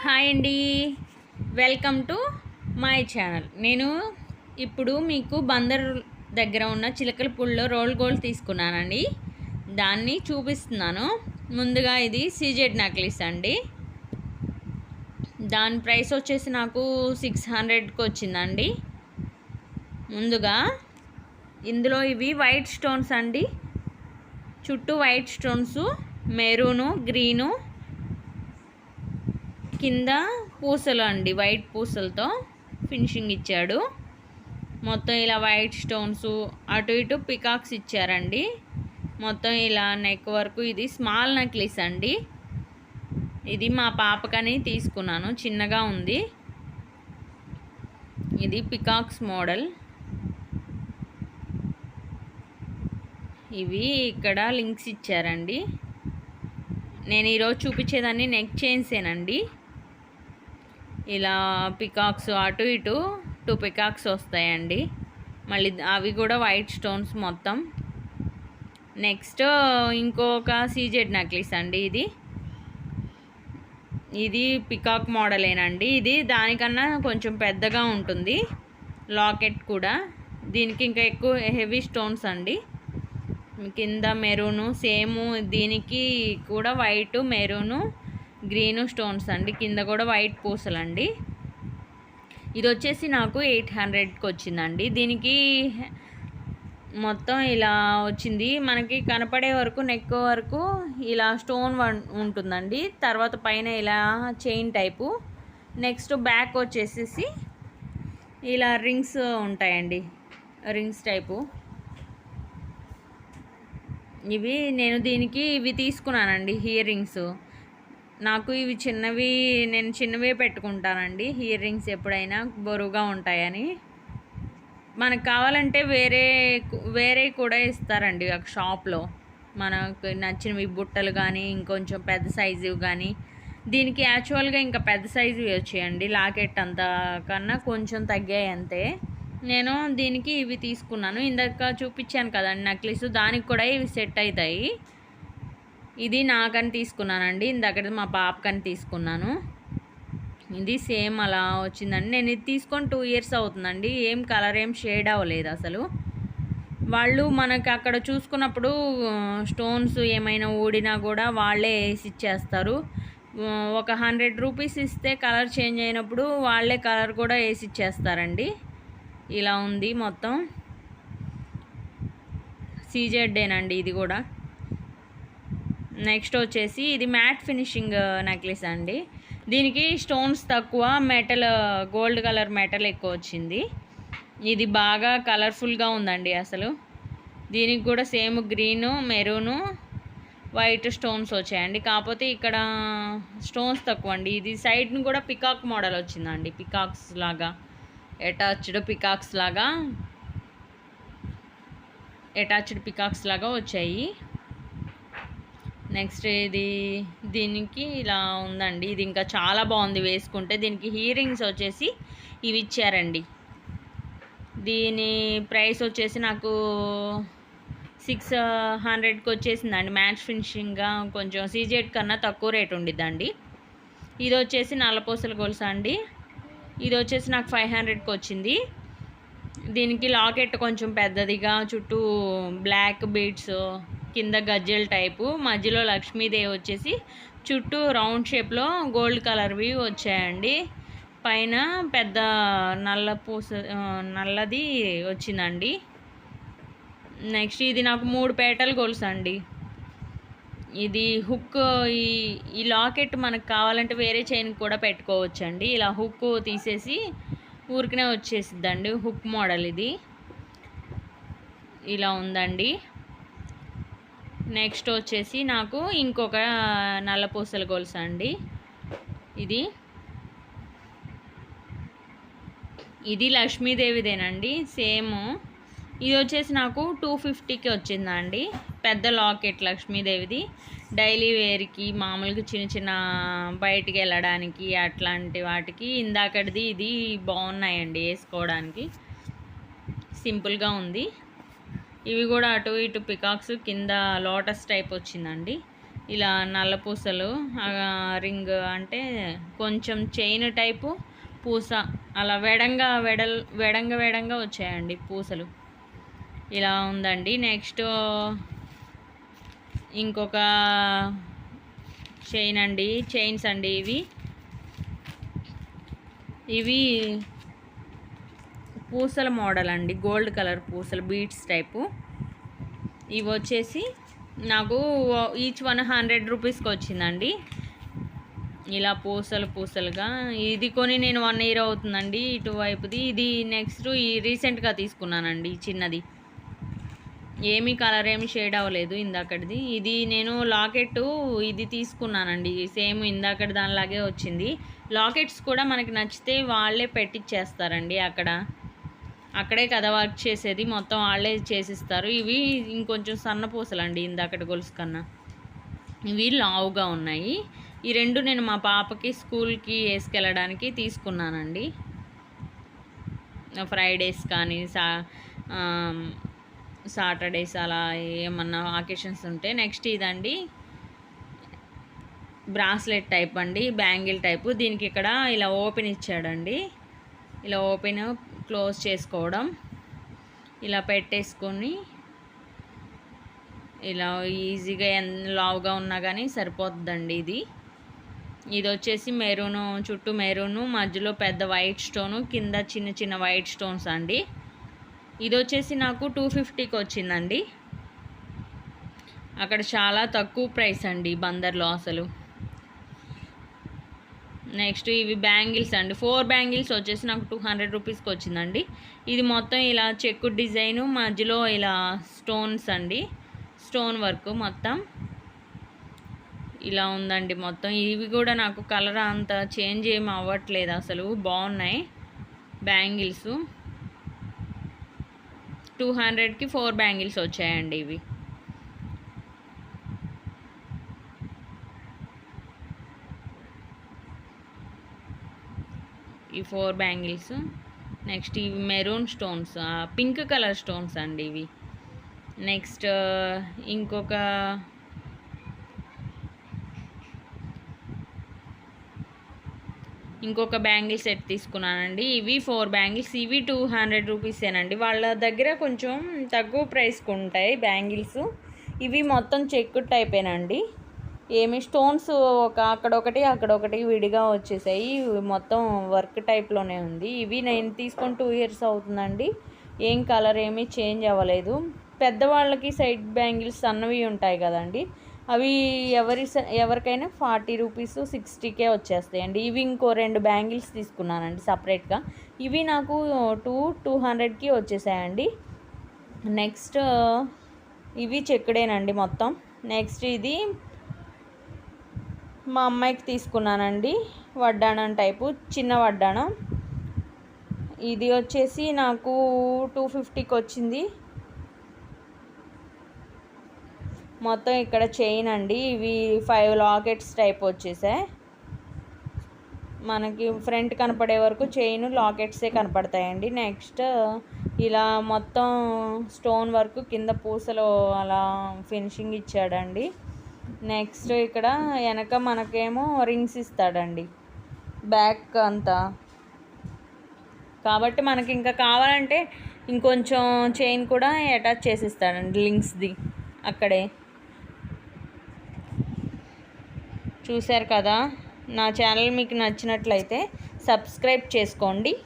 Hi అండి. Welcome to my channel. నేను ఇప్పుడు మీకు బందర్ దగ్గర ఉన్న చిలకలపూడిలో రోల్ గోల్డ్ తీసుకున్నానండి. దాన్ని చూపిస్తున్నాను. ముందుగా ఇది సీజెడ్ నెక్లెస్ అండి. దాని ప్రైస్ వచ్చేసి నాకు సిక్స్ హండ్రెడ్కి వచ్చిందండి. ముందుగా ఇందులో ఇవి వైట్ స్టోన్స్ అండి. చుట్టూ వైట్ స్టోన్స్ మెరూను గ్రీను కింద పూసలు అండి వైట్ పూసలతో ఫినిషింగ్ ఇచ్చాడు. మొత్తం ఇలా వైట్ స్టోన్స్ అటు ఇటు పికాక్స్ ఇచ్చారండి. మొత్తం ఇలా నెక్ వరకు ఇది స్మాల్ నెక్లెస్ అండి. ఇది మా పాపకని తీసుకున్నాను చిన్నగా ఉంది. ఇది పికాక్స్ మోడల్ ఇవి ఇక్కడ లింక్స్ ఇచ్చారండి. నేను ఈరోజు చూపించేదాన్ని నెక్ చైన్సేనండి ఇలా పికాక్స్ అటు ఇటు టూ పికాక్స్ వస్తాయండి. మళ్ళీ అవి కూడా వైట్ స్టోన్స్ మొత్తం. నెక్స్ట్ ఇంకొక సీజెడ్ నెక్లెస్ అండి ఇది. ఇది పికాక్ మోడలేనండి. ఇది దానికన్నా కొంచెం పెద్దగా ఉంటుంది. లాకెట్ కూడా. దీనికి ఇంకా ఎక్కువ హెవీ స్టోన్స్ అండి. కింద మెరూను సేమ్ దీనికి కూడా వైట్ మెరూను గ్రీను స్టోన్స్ అండి. కింద కూడా వైట్ పూసలు అండి ఇది వచ్చేసి నాకు ఎయిట్ హండ్రెడ్కి వచ్చిందండి. దీనికి మొత్తం ఇలా వచ్చింది. మనకి కనపడే వరకు నెక్ వరకు ఇలా స్టోన్ ఉంటుందండి. తర్వాత పైన ఇలా చైన్ టైపు. నెక్స్ట్ బ్యాక్ వచ్చేసేసి ఇలా రింగ్స్ ఉంటాయండి. Rings type. ఇవి నేను దీనికి ఇవి తీసుకున్నానండి ఇయర్ రింగ్స్. నాకు ఇవి చిన్నవి నేను చిన్నవే పెట్టుకుంటానండి. ఇయర్ రింగ్స్ ఎప్పుడైనా బరువుగా ఉంటాయని. మనకు కావాలంటే వేరే వేరే కూడా ఇస్తారండి ఒక షాప్లో. మనకు నచ్చినవి బుట్టలు కానీ ఇంకొంచెం పెద్ద సైజు కానీ దీనికి యాక్చువల్గా ఇంకా పెద్ద సైజు వచ్చాయండి. లాకెట్ అంత కన్నా కొంచెం తగ్గాయి అంతే. నేను దీనికి ఇవి తీసుకున్నాను. ఇందాక చూపించాను కదండి నెక్లెస్. దానికి కూడా ఇవి సెట్ అవుతాయి. ఇది నాకని తీసుకున్నానండి. ఇందాక మా పాపకని తీసుకున్నాను. ఇది సేమ్ అలా వచ్చిందండి. నేను ఇది తీసుకొని టూ ఇయర్స్ అవుతుందండి. ఏం కలర్ ఏం షేడ్ అవ్వలేదు అసలు. వాళ్ళు మనకి అక్కడ చూసుకున్నప్పుడు స్టోన్స్ ఏమైనా ఊడినా కూడా వాళ్ళే వేసి ఇచ్చేస్తారు. ఒక హండ్రెడ్ రూపీస్ ఇస్తే కలర్ చేంజ్ అయినప్పుడు వాళ్ళే కలర్ కూడా వేసి ఇచ్చేస్తారండి. ఇలా ఉంది మొత్తం. సీజెడ్డేనండి ఇది కూడా. నెక్స్ట్ వచ్చేసి ఇది మ్యాట్ ఫినిషింగ్ నెక్లెస్ అండి. దీనికి స్టోన్స్ తక్కువ మెటల్ గోల్డ్ కలర్ మెటల్ ఎక్కువ వచ్చింది. ఇది బాగా కలర్ఫుల్గా ఉందండి అసలు. దీనికి కూడా same green maroon white stones వచ్చాయండి. కాకపోతే ఇక్కడ స్టోన్స్ తక్కువ అండి. ఇది సైడ్ని కూడా పికాక్ మోడల్ వచ్చిందండి. పికాక్స్ లాగా అటాచ్డ్ పికాక్స్ లాగా అటాచ్డ్ పికాక్స్ లాగా వచ్చాయి. నెక్స్ట్ ఇది దీనికి ఇలా ఉందండి. ఇది ఇంకా చాలా బాగుంది వేసుకుంటే. దీనికి హియరింగ్స్ వచ్చేసి ఇవి ఇచ్చారండి. దీని ప్రైస్ వచ్చేసి నాకు సిక్స్ హండ్రెడ్కి వచ్చేసిందండి. మ్యాచ్ ఫినిషింగ్గా కొంచెం సీజెడ్ కన్నా తక్కువ రేట్ ఉండిద్దండి. ఇది వచ్చేసి నల్లపూసల గొలుసు అండి. ఇది వచ్చేసి నాకు ఫైవ్ హండ్రెడ్కి వచ్చింది. దీనికి లాకెట్ కొంచెం పెద్దదిగా చుట్టూ బ్లాక్ బీడ్స్ కింద గజ్జెల టైపు మధ్యలో లక్ష్మీదేవి వచ్చేసి చుట్టూ రౌండ్ షేప్లో గోల్డ్ కలర్వి వచ్చాయండి. పైన పెద్ద నల్ల పూస నల్లది వచ్చిందండి. నెక్స్ట్ ఇది నాకు మూడు పేటలు గొలుసు అండి ఇది హుక్ ఈ ఈ లాకెట్ మనకు కావాలంటే వేరే చైన్ కూడా పెట్టుకోవచ్చండి. ఇలా హుక్ తీసేసి ఊరికనే వచ్చేసిద్దండి హుక్ మోడల్ ఇది. ఇలా ఉందండి. నెక్స్ట్ వచ్చేసి నాకు ఇంకొక నల్లపూసల గొలుసు అండి. ఇది. ఇది లక్ష్మీదేవిదేనండి సేమ్. ఇది వచ్చేసి నాకు టూ ఫిఫ్టీకి వచ్చిందండి. పెద్ద లాకెట్ లక్ష్మీదేవిది. డైలీ వేర్కి మామూలుగా చిన్న చిన్న బయటికి వెళ్ళడానికి అట్లాంటి వాటికి ఇందాకటిది ఇది బాగున్నాయండి వేసుకోవడానికి. సింపుల్గా ఉంది. ఇవి కూడా అటు ఇటు పికాక్స్ కింద లోటస్ టైప్ వచ్చిందండి. ఇలా నల్ల పూసలు రింగ్ అంటే కొంచెం చైన్ టైపు పూస అలా వెడంగా వెడల్ వెడంగ వెడంగా వచ్చాయండి పూసలు. ఇలా ఉందండి. నెక్స్ట్ ఇంకొక చైన్ అండి చైన్స్ అండి ఇవి. ఇవి పూసల మోడల్ అండి. గోల్డ్ కలర్ పూసలు బీట్స్ టైపు. ఇవి వచ్చేసి నాకు ఈచ్ వన్ హండ్రెడ్ రూపీస్కి వచ్చిందండి. ఇలా పూసలు పూసలుగా. ఇది కొని నేను వన్ ఇయర్ అవుతుందండి ఇటువైపుది. ఇది నెక్స్ట్ ఈ రీసెంట్గా తీసుకున్నానండి చిన్నది. ఏమీ కలర్ ఏమి షేడ్ అవ్వలేదు ఇందాకటిది. ఇది నేను లాకెట్ ఇది తీసుకున్నానండి. సేమ్ ఇందాకటి దానిలాగే వచ్చింది. లాకెట్స్ కూడా మనకి నచ్చితే వాళ్ళే పెట్టిచ్చేస్తారండి అక్కడ. అక్కడే కదా వర్క్ చేసేది. మొత్తం వాళ్ళే చేసిస్తారు. ఇవి ఇంకొంచెం సన్నపూసలు అండి ఇందాకటి గొలుసు కన్నా. ఇవి లావుగా ఉన్నాయి. ఈ రెండు నేను మా పాపకి స్కూల్కి వేసుకెళ్ళడానికి తీసుకున్నానండి. ఫ్రైడేస్ కానీ సా సాటర్డేస్ అలా ఏమన్నా ఆకేషన్స్ ఉంటే నెక్స్ట్ ఇదండి. బ్రాస్లెట్ టైప్ అండి బ్యాంగిల్ టైపు. దీనికి ఇక్కడ ఇలా ఓపెన్ ఇచ్చాడండి. ఇలా ఓపెన్ క్లోజ్ చేసుకోవడం. ఇలా పెట్టేసుకొని ఇలా ఈజీగా ఎంత లావుగా ఉన్నా కానీ సరిపోతుందండి ఇది. ఇది వచ్చేసి మెరూను చుట్టూ మెరూను మధ్యలో పెద్ద వైట్ స్టోను కింద చిన్న చిన్న వైట్ స్టోన్స్ అండి. ఇది వచ్చేసి నాకు టూ ఫిఫ్టీకి వచ్చిందండి. అక్కడ చాలా తక్కువ ప్రైస్ అండి బందర్లో అసలు. నెక్స్ట్ ఇవి బ్యాంగిల్స్ అండి. ఫోర్ బ్యాంగిల్స్ వచ్చేసి నాకు టూ హండ్రెడ్ రూపీస్కి వచ్చిందండి. ఇది మొత్తం ఇలా చెక్కు డిజైను మధ్యలో ఇలా స్టోన్స్ అండి. స్టోన్ వర్క్ మొత్తం ఇలా ఉందండి మొత్తం. ఇవి కూడా నాకు కలర్ అంత చేంజ్ ఏమి అవ్వట్లేదు అసలు. బాగున్నాయి బ్యాంగిల్స్. టూ హండ్రెడ్కి ఫోర్ బ్యాంగిల్స్ వచ్చాయండి ఇవి. Four bangles. నెక్స్ట్ ఇవి maroon stones pink colour stones అండి ఇవి. నెక్స్ట్ ఇంకొక ఇంకొక బ్యాంగిల్ సెట్ తీసుకున్నానండి. ఇవి ఫోర్ బ్యాంగిల్స్ ఇవి టూ హండ్రెడ్ రూపీసేనండి వాళ్ళ దగ్గర కొంచెం తక్కువ ప్రైస్కి ఉంటాయి బ్యాంగిల్స్. ఇవి మొత్తం చెక్కు టైపేనండి. ఏమి స్టోన్స్ ఒక అక్కడొకటి అక్కడొకటి విడిగా వచ్చేసాయి. మొత్తం వర్క్ టైప్లోనే ఉంది. ఇవి నేను తీసుకొని టూ ఇయర్స్ అవుతుందండి. ఏం కలర్ ఏమీ చేంజ్ అవ్వలేదు. పెద్దవాళ్ళకి సైడ్ బ్యాంగిల్స్ సన్నవి ఉంటాయి కదండి. అవి ఎవరి స- ఎవరికైనా ఫార్టీ రూపీస్ సిక్స్టీకే వచ్చేస్తాయండి. ఇవి ఇంకో రెండు బ్యాంగిల్స్ తీసుకున్నానండి సపరేట్గా. ఇవి నాకు టూ టూ హండ్రెడ్కి వచ్చేసాయండి. నెక్స్ట్ ఇవి చెక్కడేనండి మొత్తం. నెక్స్ట్ ఇది మా అమ్మాయికి తీసుకున్నానండి. వడ్డాణం టైపు చిన్న వడ్డాణం. ఇది వచ్చేసి నాకు టూ ఫిఫ్టీకి వచ్చింది. మొత్తం ఇక్కడ చైన్ అండి. ఇవి ఫైవ్ లాకెట్స్ టైప్ వచ్చేసాయి. మనకి ఫ్రంట్ కనపడే వరకు చైన్ లాకెట్సే కనపడతాయండి. నెక్స్ట్ ఇలా మొత్తం స్టోన్ వర్క్ కింద పూసలు అలా ఫినిషింగ్ ఇచ్చాడండి. నెక్స్ట్ ఇక్కడ వెనక మనకేమో రింగ్స్ ఇస్తాడండి. బ్యాక్ అంతా. కాబట్టి మనకి ఇంకా కావాలంటే ఇంకొంచెం చైన్ కూడా అటాచ్ చేసిస్తాడండి లింక్స్ది అక్కడే. చూశారు కదా? నా ఛానల్ మీకు నచ్చినట్లయితే సబ్స్క్రైబ్ చేసుకోండి.